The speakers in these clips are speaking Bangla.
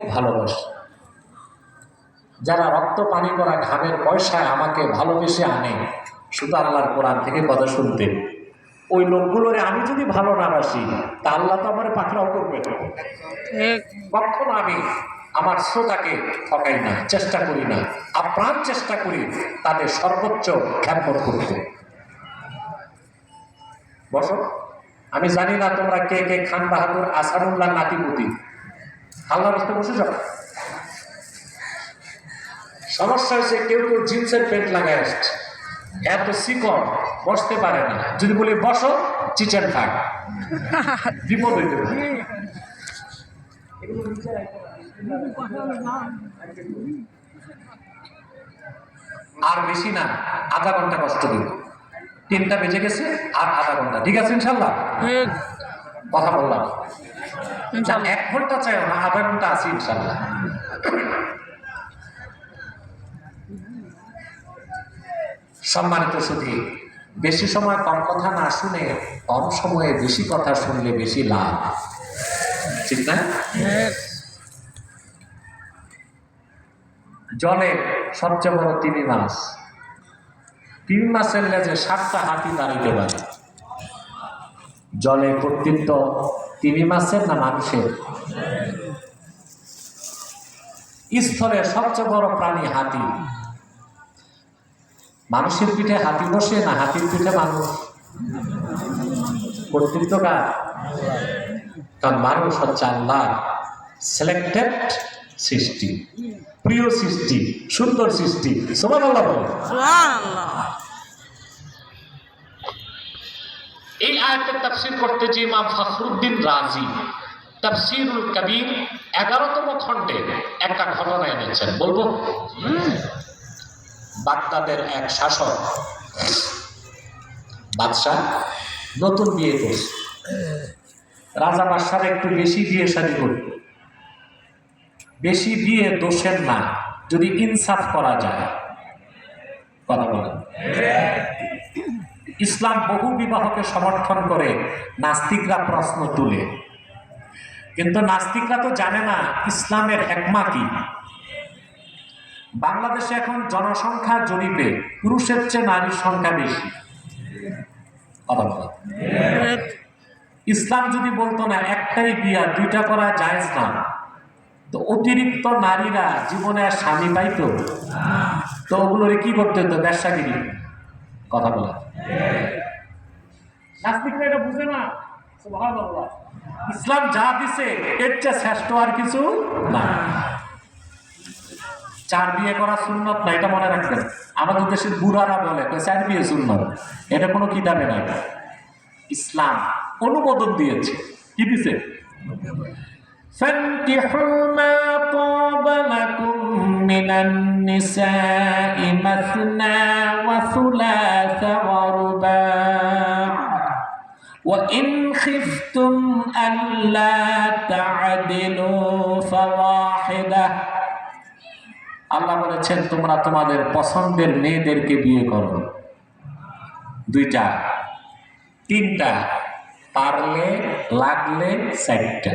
ভালোবাসে। যারা রক্ত পানি করা ঘামের পয়সায় আমাকে ভালোবেসে আনে শুধু আল্লাহর কোরআন থেকে কথা শুনতে। ওই লোকগুলোরে আমি যদি ভালো না বাসি তা আল্লাহ তো আমার পাকড়াও করবে কখনো আমি আমার শ্রোতাকে ঠকাই না চেষ্টা করি না আপ্রাণ চেষ্টা করি তাদের সর্বোচ্চ খ্যাপত করতে। বস। আমি জানি না তোমরা কে কে খান বাহাদুর আসারুল্লাহ নাতিপুতি। আল্লাহ রাস্তায় বসে যাও। সমস্যা হয়েছে কেউ কেউ জিন্সের প্যান্ট লাগায় আসছে। এত শিকড় বসতে পারে না। যদি বলি বসো চিচেন থাক বিপদ হইতে পারে। আর বেশি না আধা ঘণ্টা কষ্ট দিব তিনটা বেজে গেছে আর আধা ঘণ্টা। ঠিক আছে ইনশাল্লাহ। কথা বললাম। এক ঘণ্টা চাইও না আধা ঘণ্টা আছি ইনশাল্লাহ। সম্মানিত সুধী বেশি সময় কম কথা না শুনে কম সময়ে বেশি কথা শুনলে বেশি লাভ। ঠিক না? ঠিক জলে সবচেয়ে বড় তিমি মাছ। তিমি মাছের লেজে সাতটা হাতি দাঁড়িতে পারে। জলে কর্তৃত্ব তিমি মাছের না মানুষের স্থলে সবচেয়ে বড় প্রাণী হাতি। মানুষের পিঠে হাতি বসে না হাতির পিঠে মানুষ? কর্তৃত্ব কার? কারণ মানুষ হচ্ছে আল্লাহ সিলেক্টেড সৃষ্টি, প্রিয় সৃষ্টি, সুন্দর সৃষ্টি। সমান আল্লাহ এই আয়াতের তাফসির করতে যে ইমাম ফখরুদ্দিন রাজি তাফসিরুল কবির এগারোতম খণ্ডে একটা ঘটনা এনেছেন। বলব? বাগদাদের এক শাসক বাদশাহ নতুন বিয়ে করছে। রাজা বাদশার একটু বেশি বিয়ে শাদী করত বেশি বিয়ে দোষের না যদি ইনসাফ করা যায়। কথা বলেন। ইসলাম বহু বিবাহকে সমর্থন করে, নাস্তিকরা প্রশ্ন তুলে। কিন্তু নাস্তিকরা তো জানে না ইসলামের একমা কি। বাংলাদেশে এখন জনসংখ্যা জরিপে পুরুষের চেয়ে নারীর সংখ্যা বেশি। ইসলাম যদি বলতো না, একটাই বিয়া, দুইটা করা যায় না, তো অতিরিক্ত নারীরা জীবনে স্বামী পাইতো? তো ওগুলোরে কি করতে হতো? ব্যবসাগিরি। কথা বলা নাস্তিকরা এটা বুঝে না সুবহানাল্লাহ। ইসলাম যা দিছে এর চেয়ে শ্রেষ্ঠ আর কিছু না চার বিয়ে করা সুন্নত না এটা মনে রাখবেন আমাদের দেশের বুড়ারা বলে কয়, চার বিয়ে সুন্নত এটা কোনো কিতাবে নাই ইসলাম অনুমোদন দিয়েছে কি দিছে فانكحوا ما طاب لكم من النساء مثنى وثلاث ورباع وإن خفتم ألا تعدلوا فواحدة আল্লাহ বলেছেন তোমরা তোমাদের পছন্দের মেয়েদেরকে বিয়ে করো দুইটা তিনটা পারলে লাগলে চারটা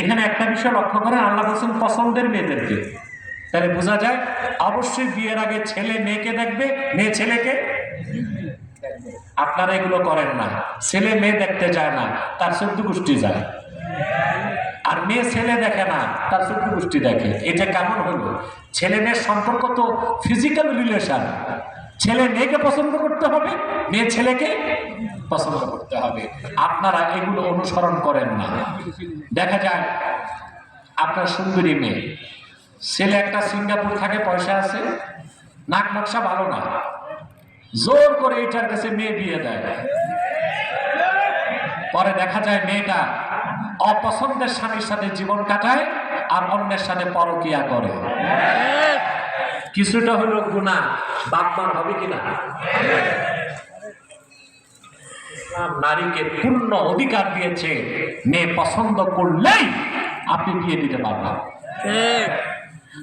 এখানে একটা বিষয় লক্ষ্য করেন, আল্লাহ বলছেন পছন্দের মেয়েদেরকে। তাহলে বোঝা যায়, অবশ্যই বিয়ের আগে ছেলে মেয়েকে দেখবে, মেয়ে ছেলেকে? আপনারা এগুলো করেন না। ছেলে মেয়ে দেখতে যায় না, তার চোদ্দ গোষ্ঠী যায়। আর মেয়ে ছেলে দেখে না, তার চোদ্দ গোষ্ঠী দেখে। এটা কেমন হলো? ছেলে মেয়ের সম্পর্ক তো ফিজিক্যাল রিলেশন ছেলে মেয়েকে পছন্দ করতে হবে, মেয়ে ছেলেকে পছন্দ করতে হবে। আপনারা এগুলো অনুসরণ করেন না। দেখা যায় আপনার সুন্দরী মেয়ে। ছেলে একটা সিঙ্গাপুর থাকে, পয়সা আছে, নাক নকশা ভালো না। জোর করে এটার কাছে মেয়ে বিয়ে দেয়। পরে দেখা যায় মেয়েটা অপছন্দের স্বামীর সাথে জীবন কাটায় আর অন্যের সাথে পরকিয়া করে। কিছুটা হলো গুণা বাপমার হবে কিনা? ইসলাম নারীকে পূর্ণ অধিকার দিয়েছে মেয়ে পছন্দ করলেই আপনি বিয়ে দিতে পারবেন।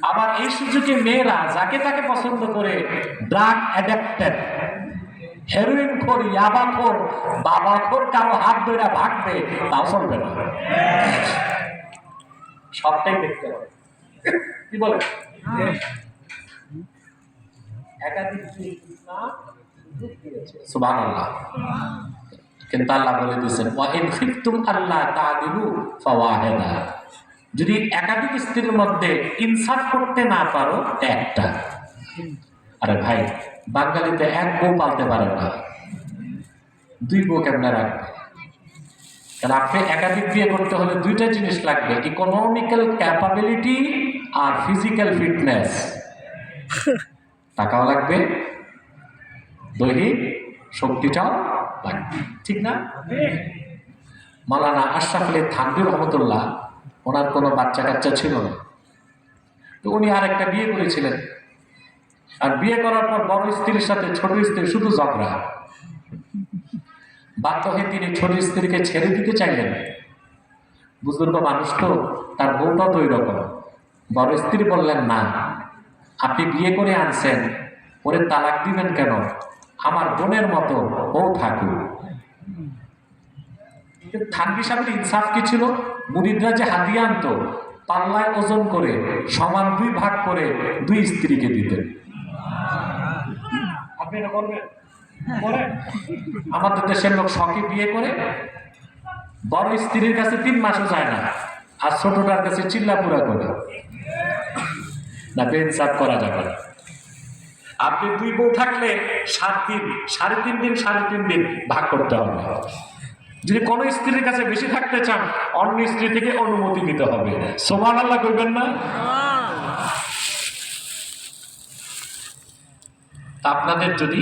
আবার এই সুযোগে মেয়েরা যাকে তাকে পছন্দ করে ড্রাগ অ্যাডাক্টেড হেরোইন খোর ইয়াবা খোর বাবা খোর কারও হাত ধরে ভাগবে তাও চলবে না। সবটাই দেখতে হবে। কি বলে? না সুবহানাল্লাহ। কিন্তু আল্লাহ বলে দিয়েছেন ওয়া ইন খিফতুম আল্লাহ তাদিলু ফাওয়াহিদা। যদি একাধিক স্ত্রীর মধ্যে ইনসাফ করতে না পারো একটা। আরে ভাই বাঙালিতে এক বউ পালতে পারে না। দুই বউ কেমনে রাখবে? কারণ আপনি একাধিক বিয়ে করতে হলে দুইটা জিনিস লাগবে ইকোনমিক্যাল ক্যাপাবিলিটি আর ফিজিক্যাল ফিটনেস টাকাও লাগবে। দৈহিক শক্তিটাও লাগবে ঠিক না? মালানা আশরাফ আলী থানবি রহমতুল্লাহ, ওনার কোনো বাচ্চা কাচ্চা ছিল না। তো উনি আর একটা বিয়ে করেছিলেন। আর বিয়ে করার পর বড় স্ত্রীর সাথে ছোট স্ত্রী শুধু ঝগড়া। বাধ্য হয়ে তিনি ছোট স্ত্রীকে ছেড়ে দিতে চাইলেন। বুজুর্গ মানুষ তো, তার বউটা তো ওই রকম। বড় স্ত্রী বললেন, না আপনি বিয়ে করে আনছেন ওরে তালাক দিবেন কেন? আমার বোনের মতো ও থাকুক। থানবি সাহেবের ইনসাফ কি ছিল? মুরিদরা যে হাতিয়ে আনতো, পাল্লায় ওজন করে, সমান দুই ভাগ করে দুই স্ত্রীকে দিতেন। আপনি আমাদের দেশের লোক শখে বিয়ে করে, বড় স্ত্রীর কাছে তিন মাসও যায় না, আর ছোটটার কাছে চিল্লাপুরা করে। না বেনসাফ করা যাবে না। আপনি দুই বউ থাকলে সাত দিন, সাড়ে তিন দিন, সাড়ে তিন দিন ভাগ করতে হবে। যদি কোনো স্ত্রীর কাছে বেশি থাকতে চান, অন্য স্ত্রী থেকে অনুমতি নিতে হবে। সোমান আল্লাহ করবেন না আপনাদের যদি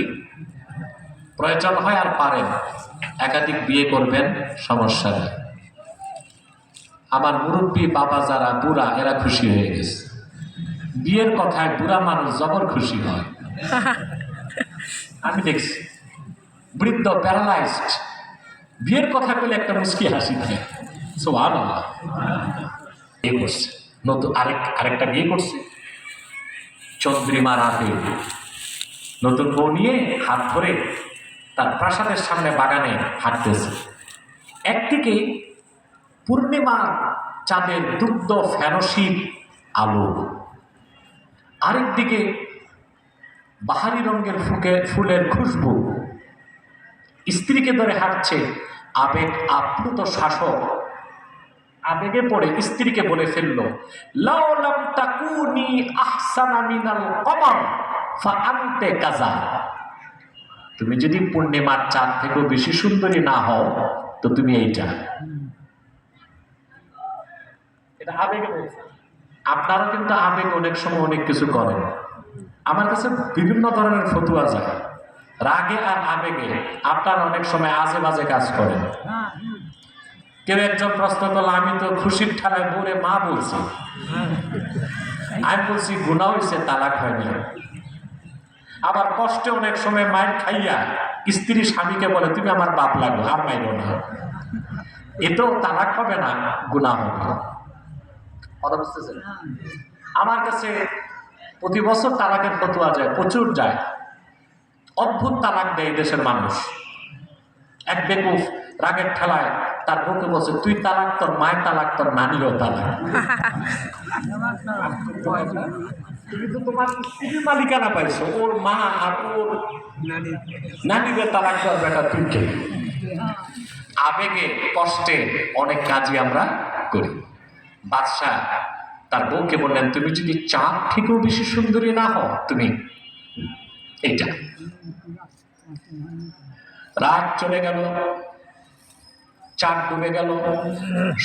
প্রয়োজন হয় আর পারেন, একাধিক বিয়ে করবেন, সমস্যা নেই। আমার মুরব্বী, বাবা যারা, বুড়া, এরা খুশি হয়ে গেছে। বিয়ের কথায় বুড়া মানুষ জবর খুশি হয়। আমি দেখছি, বৃদ্ধ প্যারালাইজড বিয়ের কথা বলে একটা মুস্কি হাসি থাকে সোহান বিয়ে করছে, নতুন আরেক, আরেকটা বিয়ে করছে। চন্দ্রিমা রাতে নতুন বউ নিয়ে হাত ধরে তার প্রাসাদের সামনে বাগানে হাঁটতেছে। একদিকে পূর্ণিমা চাঁদের দুগ্ধ ফ্যানসির আলো আরেকদিকে বাহারি রঙের ফুকে ফুলের খুশবু। স্ত্রীকে ধরে হাঁটছে আবেগ আপ্লুত শাসক। আবেগে পড়ে স্ত্রীকে বলে ফেলল তাকুনি কাজা। তুমি যদি পূর্ণিমার চাঁদ থেকেও বেশি সুন্দরী না হও, তো তুমি এইটা। এটা আবেগে বলছে। আপনারা কিন্তু আবেগ অনেক সময় অনেক কিছু করেন আমার কাছে বিভিন্ন ধরনের ফতুয়া যায়। রাগে আর আবেগে আপনারা অনেক সময় আজে বাজে কাজ করেন কেউ একজন প্রশ্ন করল, আমি তো খুশির ঠালায় বলে মা বলছি। আমি বলছি গুণা হয়েছে তালাক হয়নি আবার কষ্টে অনেক সময় মায়ের খাইয়া স্ত্রী স্বামীকে বলে, তুমি আমার বাপ লাগো, আর মাইরো না। এতেও তালাক হবে না গুণা হবে। কথা বুঝতেছেন? আমার কাছে প্রতি বছর তালাকের ফতুয়া যায়, প্রচুর যায়। অদ্ভুত তালাক দেয় দেশের মানুষ। এক বেকুফ রাগের ঠেলায় তার বউকে বলছে, তুই তালাক তোর মায়ের তালাক, তোর নানিরও তালাক। মালিকানা পাইছো, ওর মা আর ওর নানিদের তালাক দেওয়ার বেটা তুই আবেগে, কষ্টে অনেক কাজই আমরা করি। বাদশাহ, তার বউকে বললেন, তুমি যদি চাঁদ থেকেও বেশি সুন্দরী না হও, তুমি এইটা রাত চলে গেল, চাঁদ ডুবে গেল,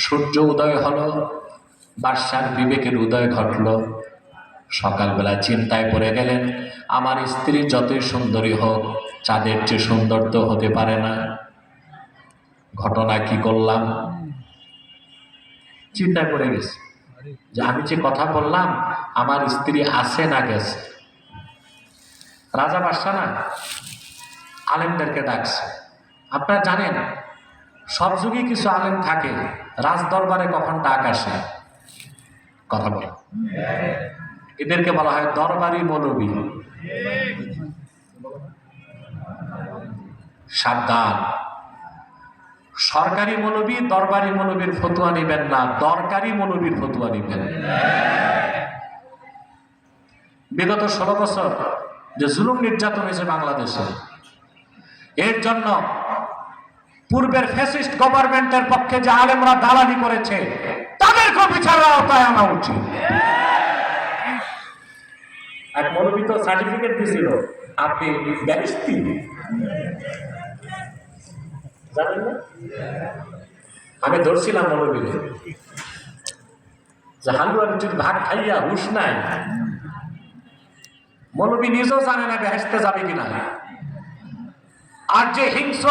সূর্য উদয় হলো, বাদশার বিবেকের উদয় ঘটলো। সকালবেলা চিন্তায় পড়ে গেলেন, আমার স্ত্রী যতই সুন্দরী হোক, চাঁদের চেয়ে সুন্দর তো হতে পারে না। ঘটনা কি করলাম? চিন্তায় পড়ে গেছে। যে আমি যে কথা বললাম আমার স্ত্রী আছে না গেছে। রাজা বাদশা না আলেমদেরকে ডাকছে। আপনারা জানেন সব যুগে কিছু আলেম থাকে রাজ দরবারে কখন ডাক আসে? কথা বলে এদেরকে বলা হয় দরবারি মৌলবী। সাবধান। সরকারি মৌলবী, দরবারি মৌলবীর ফতুয়া নেবেন না, দরকারি মৌলবীর ফতুয়া নেবেন। বিগত ষোলো বছর যে জুলুম নির্যাতন হয়েছে বাংলাদেশে, এর জন্য পূর্বের ফ্যাসিস্ট গভর্নমেন্টের পক্ষে যে আলেমরা দালালি করেছে, তাদেরকেও বিচারের আওতায় আনা উচিত। এক মৌলবী তো সার্টিফিকেট দিয়েছিল, আপনি ব্যারিস্তি জানেন না? আমি ধরছিলাম মৌলবীরে যে হালুয়া রুটির ভাগ খাইয়া হুশ নাই। মৌলবী নিজেও জানে না বেহেস্তে যাবে কিনা। আর যে হিংস্র,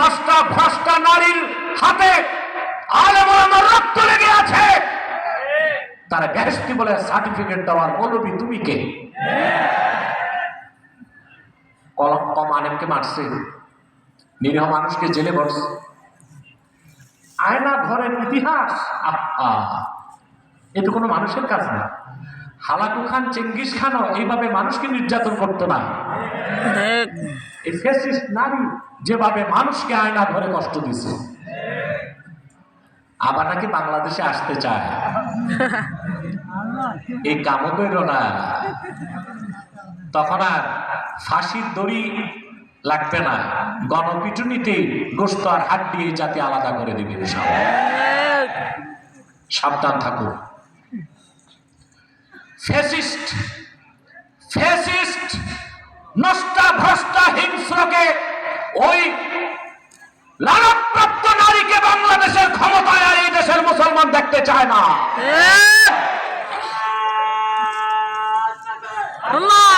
নষ্ট, ভ্রষ্ট নারীর হাতে আলেম আমার রক্ত লেগে আছে, তারা বেহেস্তি বলে সার্টিফিকেট দেওয়ার মৌলবী তুমি কে? কলম কম আলেমকে মারছে। নিরীহ মানুষকে জেলে বসছে আয়না ঘরের ইতিহাস। আহা। এ তো কোনো মানুষের কাজ না। হালাকু খান, চেঙ্গিস খানও এইভাবে মানুষকে নির্যাতন করতো না। নারী যেভাবে মানুষকে আয়না ধরে কষ্ট দিছে। আবার নাকি বাংলাদেশে আসতে চায়। এই কামও না। তখন আর ফাঁসির দড়ি লাগবে না। গণপিটুনিতে গোস্ত আর হাত দিয়ে জাতি আলাদা করে দিবে সাবধান থাকুন। ফ্যাসিস্ট ফ্যাসিস্ট নষ্টা ভ্রষ্টা হিংস্রকে ওই লালনপ্রাপ্ত নারীকে বাংলাদেশের ক্ষমতায় এই দেশের মুসলমান দেখতে চায় না। আল্লাহ!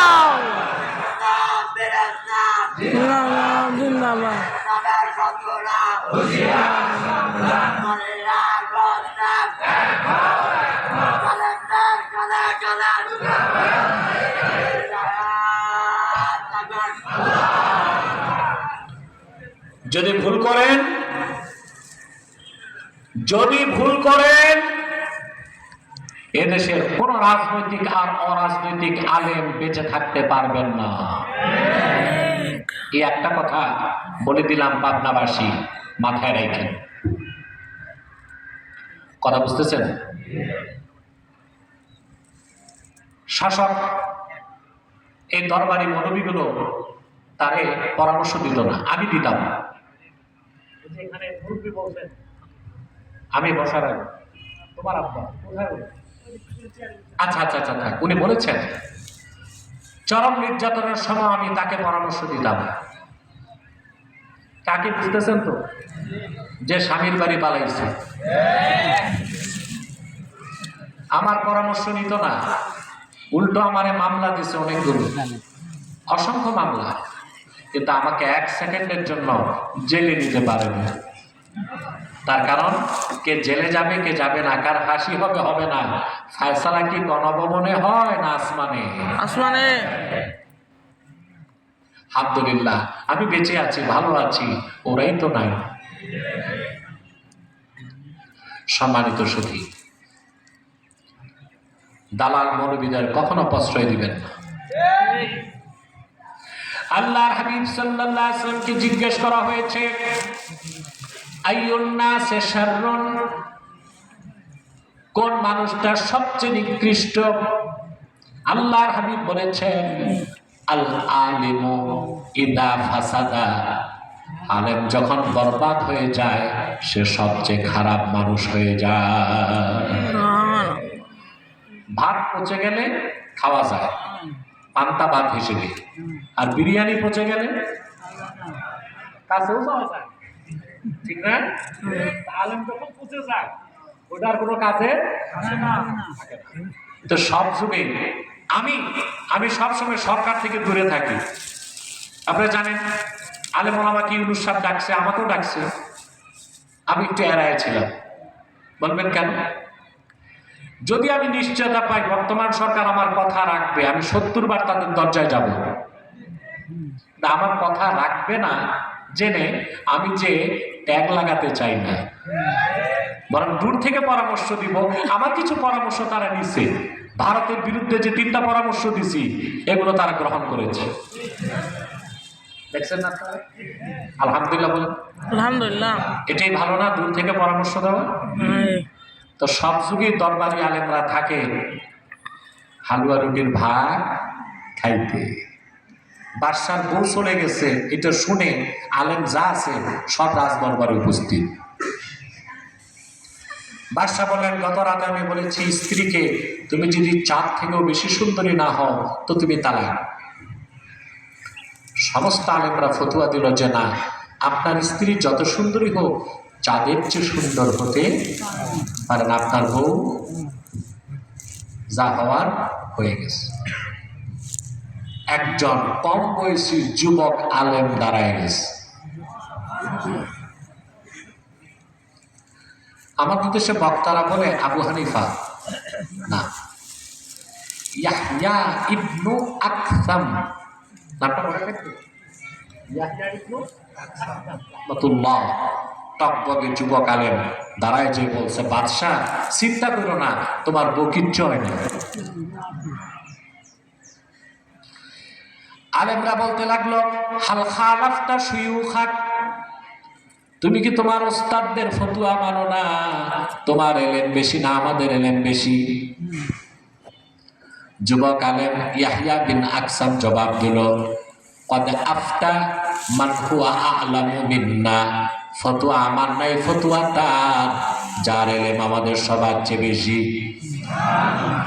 যদি ভুল করেন, যদি ভুল করেন, এদেশের কোন রাজনৈতিক আর অরাজনৈতিক আলেম বেঁচে থাকতে পারবেন না। এই একটা কথা বলে দিলাম পাবনাবাসী মাথায় রেখেন কথা বুঝতেছেন? শাসক, এই দরবারি মৌলবীগুলো তারে পরামর্শ দিত না। আমি দিতাম। আমি বসার আগে। তোমার আচ্ছা আচ্ছা আচ্ছা। উনি বলেছেন চরম নির্যাতনের সময় আমি তাকে পরামর্শ দিতাম। কাকে বুঝতেছেন তো? যে স্বামীর বাড়ি পালাইছে। আমার পরামর্শ নিত না। উল্টো আমারে মামলা দিছে অনেকগুলো। অসংখ্য মামলা। কিন্তু আমাকে এক সেকেন্ডের জন্য জেলে নিতে পারেনি। তার কারণ কে জেলে যাবে কে যাবে না কার হাসি হবে হবে না। ফায়সালা কি গণভবনে হয় না আসমানে? আসমানে। আলহামদুলিল্লাহ আমি বেঁচে আছি ভালো আছি ওরাই তো নাই। সম্মানিত সুধী দালাল মৌলবীদের কখনো প্রশ্রয় দিবেন না। আল্লাহর হাবিব সাল্লাল্লাহু আলাইহি ওয়াসাল্লামকে জিজ্ঞেস করা হয়েছে কোন মানুষটা সবচেয়ে নিকৃষ্ট? আল্লাহর হাবিব বলেছেন আল ইদা আলেম যখন বরবাদ হয়ে যায়, সে সবচেয়ে খারাপ মানুষ হয়ে যায়। ভাত পচে গেলে খাওয়া যায়, পান্তা ভাত হিসেবে। আর বিরিয়ানি পচে গেলে কাছেও যায়। ঠিক না? আলেম যখন পচে যায় ওটার কোনো কাজে। তো সব যুগে আমি আমি সবসময় সরকার থেকে দূরে থাকি। আপনারা জানেন আলেম আমাকে ইউনুস সাহেব ডাকছে, আমাকেও ডাকছে। আমি একটু এড়ায় ছিলাম। বলবেন কেন? যদি আমি নিশ্চয়তা পাই, বর্তমান সরকার আমার কথা রাখবে, আমি সত্তর বার তাদের দরজায় যাব। আমার কথা রাখবে না। জেনে আমি যে ট্যাগ লাগাতে চাই না। বরং দূর থেকে পরামর্শ দিব। আমার কিছু পরামর্শ তারা নিছে। ভারতের বিরুদ্ধে যে তিনটা পরামর্শ দিছি এগুলো তারা গ্রহণ করেছে। দেখছেন না আলহামদুলিল্লাহ বলেন। আলহামদুলিল্লাহ। এটাই ভালো না? দূর থেকে পরামর্শ দেওয়া? তো সব যুগেই দরবারি আলেমরা থাকে হালুয়া রুটির ভাগ খাইতে। বাদশার বউ চলে গেছে, এটা শুনে আলেম যা আছে সব রাজ দরবারে উপস্থিত। বাদশাহ বলেন গত রাতে আমি বলেছি, স্ত্রীকে তুমি যদি চাঁদ থেকেও বেশি সুন্দরী না হও, তো তুমি তালাক। সমস্ত আলেমরা ফতুয়া দিল যে, না, আপনার স্ত্রী যত সুন্দরী হোক, চাঁদের চেয়ে সুন্দর হতে পারেন আপনার বউ যা হওয়ার হয়ে গেছে। একজন কম বয়সী যুবক আলেম দাঁড়ায় গেছে আমাদের দেশে বক্তারা বলে, আবু হানিফা। না। ইয়াহইয়া ইবনু আকসাম। নামটা মনে রাখবে ইয়াহইয়া ইবনু রহমতুল্লাহ। টকবগে যুবক আলেম দাঁড়ায় যে বলছে, বাদশাহ, চিন্তা করো না, তোমার কিচ্ছু হয় না। আলেমরা বলতে লাগল, হাল খালাফতা সুয়ুখাক তুমি কি তোমার ওস্তাদদের ফতুয়া মানো না? তোমার এলেন বেশি না আমাদের এলেন বেশি? যুবক আলেম ইয়াহিয়া বিন আকসাম জবাব দিল, কদ আফতা মান হুয়া মিন্না। ফতুয়া আমার নাই, ফতুয়া তার। যার এলেম আমাদের সবার চেয়ে বেশি।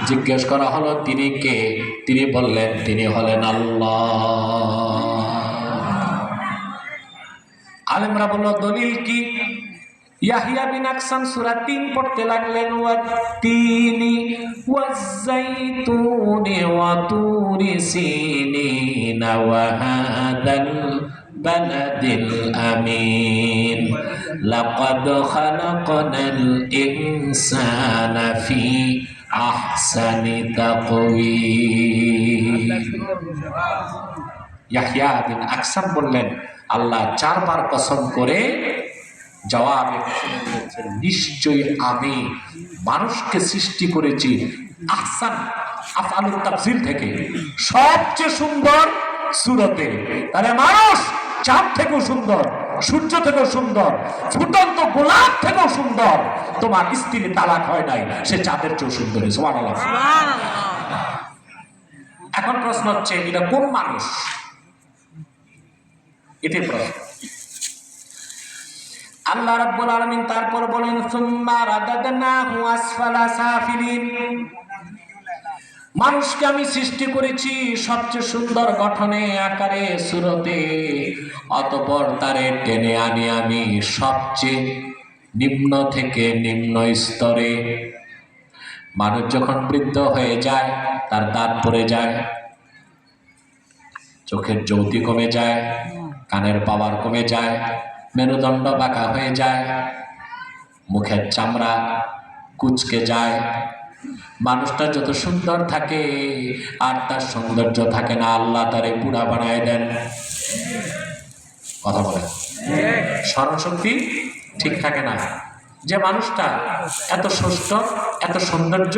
জিজ্ঞেস করা হলো, তিনি কে? তিনি বললেন, তিনি হলেন আল্লাহ। আলেমরা বলল, দলিল কি? ইয়াহিয়া বিন আকসাম সূরা 3 পড়তে লাগলেন বালাদিল আমিন। আহসানি তাকওয়িম ইয়াহিয়া বিন আকসাম বললেন, আল্লাহ চারবার কসম করে জবাবে নিশ্চয়ই আমি মানুষকে সৃষ্টি করেছি আহসান, আফআলুত তাফজিল থেকে। সবচেয়ে সুন্দর সুরতে। তাহলে মানুষ চার থেকেও সুন্দর। সূর্য থেকেও সুন্দর ফুটন্ত গোলাপ থেকেও সুন্দর। তোমার স্ত্রী তালাক হয় নাই সে চাঁদের চেয়েও সুন্দরী সুবহানাল্লাহ। এখন প্রশ্ন হচ্ছে এটা কোন মানুষ? এটাই প্রশ্ন। আল্লাহ রাব্বুল আলামিন তারপর বলেন সুম্মা রাদাদনাহু আসফালা সাফিলিন। মানুষকে আমি সৃষ্টি করেছি সবচেয়ে সুন্দর গঠনে আকারে, সুরতে। অতপর তারে টেনে আনি আমি সবচেয়ে নিম্ন থেকে নিম্ন স্তরে। মানুষ যখন বৃদ্ধ হয়ে যায়, তার দাঁত পড়ে যায়, চোখের জ্যোতি কমে যায়, কানের পাওয়ার কমে যায়, মেরুদণ্ড বাঁকা হয়ে যায়, মুখের চামড়া কুচকে যায় মানুষটা যত সুন্দর থাকে, আর তার সৌন্দর্য থাকে না, আল্লাহ তারে বুড়া বানায় দেন। কথা বলেন। স্মরণশক্তি ঠিক থাকে না। যে মানুষটা এত সুস্থ, এত সৌন্দর্য,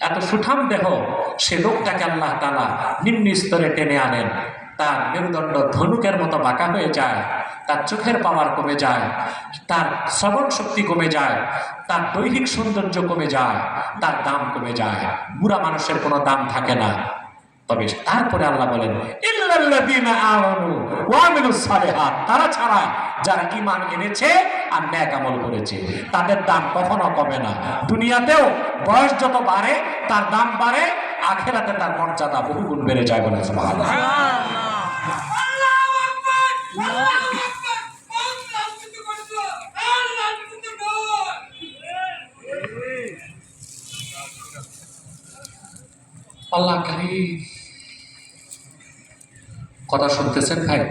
এত সুঠাম দেহ, সে লোকটাকে আল্লাহ তালা নিম্ন স্তরে টেনে আনেন। তার মেরুদণ্ড ধনুকের মতো বাঁকা হয়ে যায়, তার চোখের পাওয়ার কমে যায়, তার শ্রবণ শক্তি কমে যায়, তার দৈহিক সৌন্দর্য কমে যায়, তার দাম কমে যায়। বুড়া মানুষের কোনো দাম থাকে না। তবে তারপরে আল্লাহ বলেন তারা ছাড়া যারা ঈমান এনেছে আর নেক আমল করেছে, তাদের দাম কখনো কমে না। দুনিয়াতেও বয়স যত বাড়ে, তার দাম বাড়ে, আখেরাতে তার মর্যাদা বহুগুণ বেড়ে যায় বলে আল্লাহ কথা শুনতেছেন ভাই?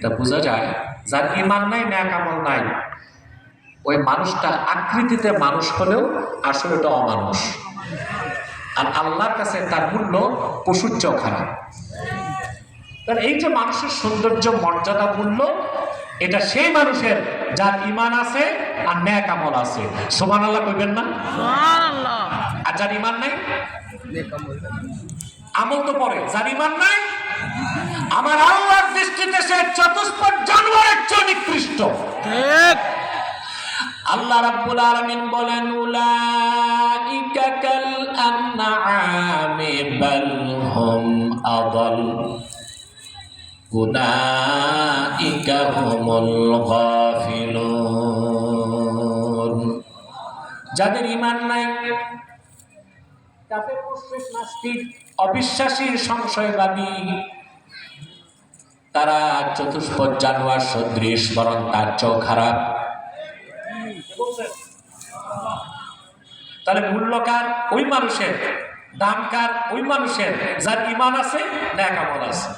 তা বোঝা যায়, যার ইমান নাই, ন্যাক আমল নাই, ওই মানুষটা আকৃতিতে মানুষ হলেও আসলে এটা অমানুষ। আর আল্লাহর কাছে তার মূল্য পশুর চেয়েও খারাপ কারণ এই যে মানুষের সৌন্দর্য মর্যাদা মূল্য এটা সেই মানুষের যার ইমান আছে আর ন্যাক আমল আছে। সোমান আল্লাহ কইবেন না? আর যার ইমান নাই? আমল তো পরে। যার ইমান নাই? আমার আল্লাহর দৃষ্টিতে সে চতুষ্পদ জানোয়ারের চেয়ে নিকৃষ্ট। আল্লাহ রাব্বুল আলামিন বলেন উলাইকা কাল আনআমি বাল হুম আদাল। উলাইকা হুমুল গাফিলুন। যাদের ঈমান নাই কাফের মুশরিক সংশয়বাদী, তারা চতুষ্পদ জানোয়ার সদৃশ, বরং তার চেয়েও খারাপ। তাহলে মূল্যকার ওই মানুষের। দামকার ওই মানুষের। যার ইমান আছে ন্যাক আমল আছে।